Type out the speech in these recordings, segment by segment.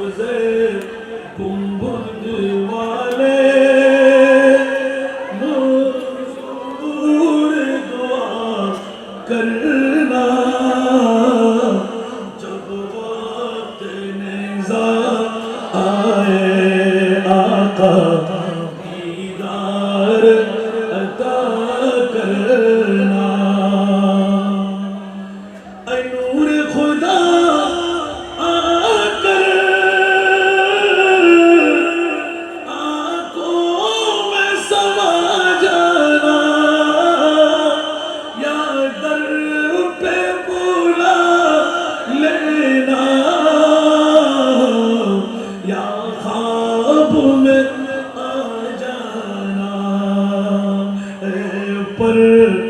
was there. 깃발을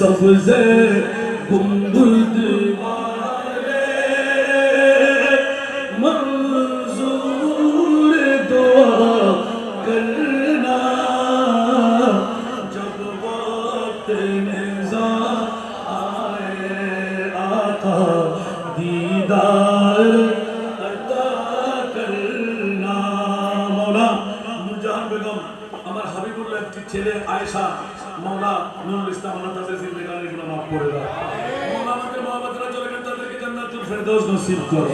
safıze kumbul মৌলা নুরুল ইসলাম আল্লাহ তাদের জিন্দেগানি গুলো মাফ করে দাও। মৌলা আমাদের মা চলে গেলেন তাদেরকে জান্নাতুল ফেরদৌস নসিব করো।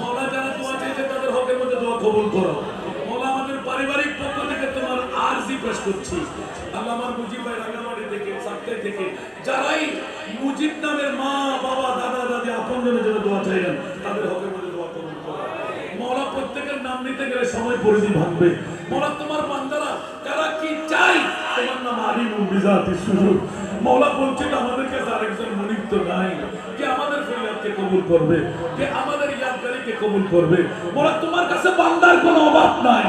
মৌলা যারা দোয়া চেয়েছে তাদের হকের মধ্যে দোয়া কবুল করো। মৌলা আমাদের পারিবারিক পক্ষ থেকে তোমার আরজি পেশ করছি। আল্লাহ আমার মুজিব ভাই রাঙ্গামাটি থেকে সাক্তে থেকে যারাই মুজিব নামের মা, বাবা, দাদা, দাদি আপনজনের জন্য দোয়া চাইলেন, তাদের হকের মধ্যে দোয়া কবুল করো। মৌলা প্রত্যেকের নাম নিতে গেলে সময় পরিধি ভাঙবে। মৌলা তোমার বান্দারা বিজাতি সুযোগ। মৌলা বলছে যে আমাদের কাছে আরেকজন মনিব তো নাই কে আমাদের ফরিয়াদকে কবুল করবে কে আমাদের ইয়াদগারিকে কবুল করবে। মৌলা, তোমার কাছে বান্দার কোনো অভাব নাই।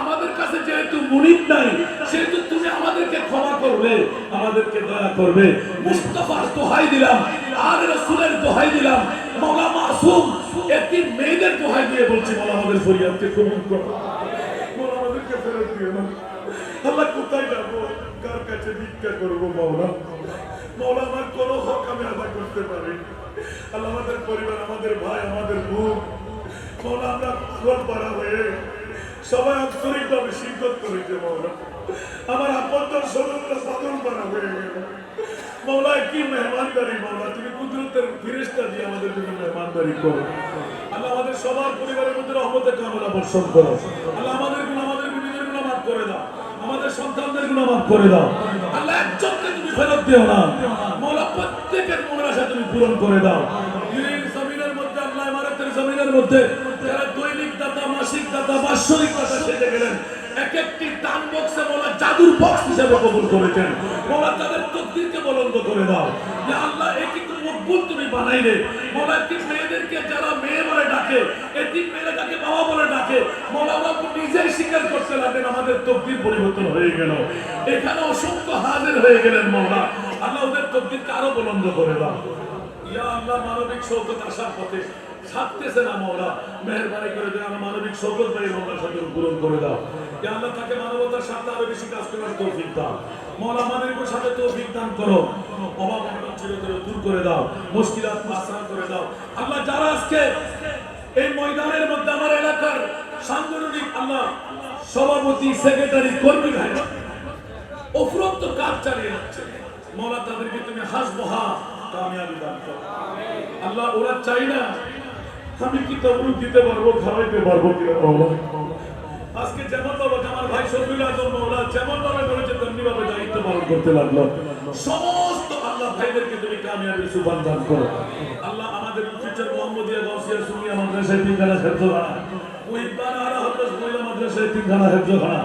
আমাদের কাছে যেহেতু মুনিব নাই, সেহেতু তুমি আমাদেরকে ক্ষমা করবে, আমাদেরকে দয়া করবে। মুস্তফার দোহাই দিলাম, আর রসুলের দোহাই দিলাম। মৌলা মাসুম একটি মেয়েদের দোহাই দিয়ে বলছি, মৌলা, আমাদের ফরিয়াদকে কবুল করো। মৌলা, আমাদেরকে ফেরত দিও না। আল্লাহ কোথায় যাব? কাছে ভিক্ষা করব, মৌলা। মৌলা, আমার কোনো হক আমি আদা করতে পারি। আল্লাহ, আমাদের পরিবার, আমাদের ভাই, আমাদের বোন। মৌলা, আমরা খোল পাড়া হয়ে সবাই আন্তরিকভাবে শিক্ষক করেছে, মৌলা। আমার আপত্তর সদস্যরা পাগল পাড়া হয়ে গেল। মৌলা কি মেহমানদারি, মৌলা? তুমি কুদরতের ফিরেস্তা দিয়ে আমাদের জন্য মেহমানদারি করো। আল্লাহ, আমাদের সবার পরিবারের মধ্যে রহমতের কামনা বর্ষণ করো। আল্লাহ, আমাদের গুণ, আমাদের গুণীদের গুণ করে দাও। আমাদের সন্তানদের গুণ করে দাও। একজনকে তুমি ফেরত দিও না। মৌলা, প্রত্যেকের মনের আশা তুমি পূরণ করে দাও। জমিনের মধ্যে, আল্লাহ জমিনের মধ্যে যারা দৈনিক দাতা, মাসিক দাতা, বাৎসরিক দাতা সেজে গেলেন এক একটি বক্সে মোলা জাদুর বক্স হিসেবে কবুল করেছেন। মোলা, তাদের তকদিরকে বলন্দ করে দাও। যে আল্লাহ এটি মকবুল তুমি মোলা একটি মেয়েদেরকে যারা মেয়ে বলে ডাকে একটি মেয়েরা বাবা বলে ডাকে তাদের তকদির পরিবর্তন হয়ে গেল এখানে অসংখ্য হাজির হয়ে গেলেন মৌলা। আল্লাহ ওদের তকদিরকে আরও বুলন্দ করে দাও। ইয়া আল্লাহ, মানবিক শৌকত আসার পথে থাকতেছে না মৌলা। মেহরবানি করে দেয় আমার মানবিক শৌকত ভাই মৌলার সাথে পূরণ করে দাও। আল্লাহ, তাকে মানবতার সাথে আরও বেশি কাজ করার তৌফিক দাও। মৌলা মানবিকের সাথে তৌফিক দান করো। অভাব অনটন দূর করে দাও। মুশকিলাত আসান করে দাও। আল্লাহ, যারা আজকে এই ময়দানের মধ্যে আমার এলাকার সাংগঠনিক আল্লাহ সভাপতি, সেক্রেটারি, কর্মী ভাই উপরন্ত কাজ চালিয়ে যাচ্ছে। মৌলা তাদেরকে তুমি হাসবো, হা, কামিয়াবি দান করো। আল্লাহ, ওরা চাই না আমি কি তবরু দিতে পারব, খাওয়াইতে পারব মৌলা। আজকে যেমন বাবা আমার ভাই শফিউল আজম, মৌলা, যেমন ভাবে করেছে তেমনি ভাবে দায়িত্ব পালন করতে লাগল। সমস্ত আল্লাহ ভাইদেরকে তুমি কামিয়াবি সুবান দান করো। আল্লাহ আমাদের ফিউচার মোহাম্মদিয়া গাউসিয়া সুনিয়া মাদ্রাসায় তিনখানা হেফজখানা। মুহিব্বানা আরা হদ্দাস মহিলা মাদ্রাসায় তিনখানা হেফজখানা।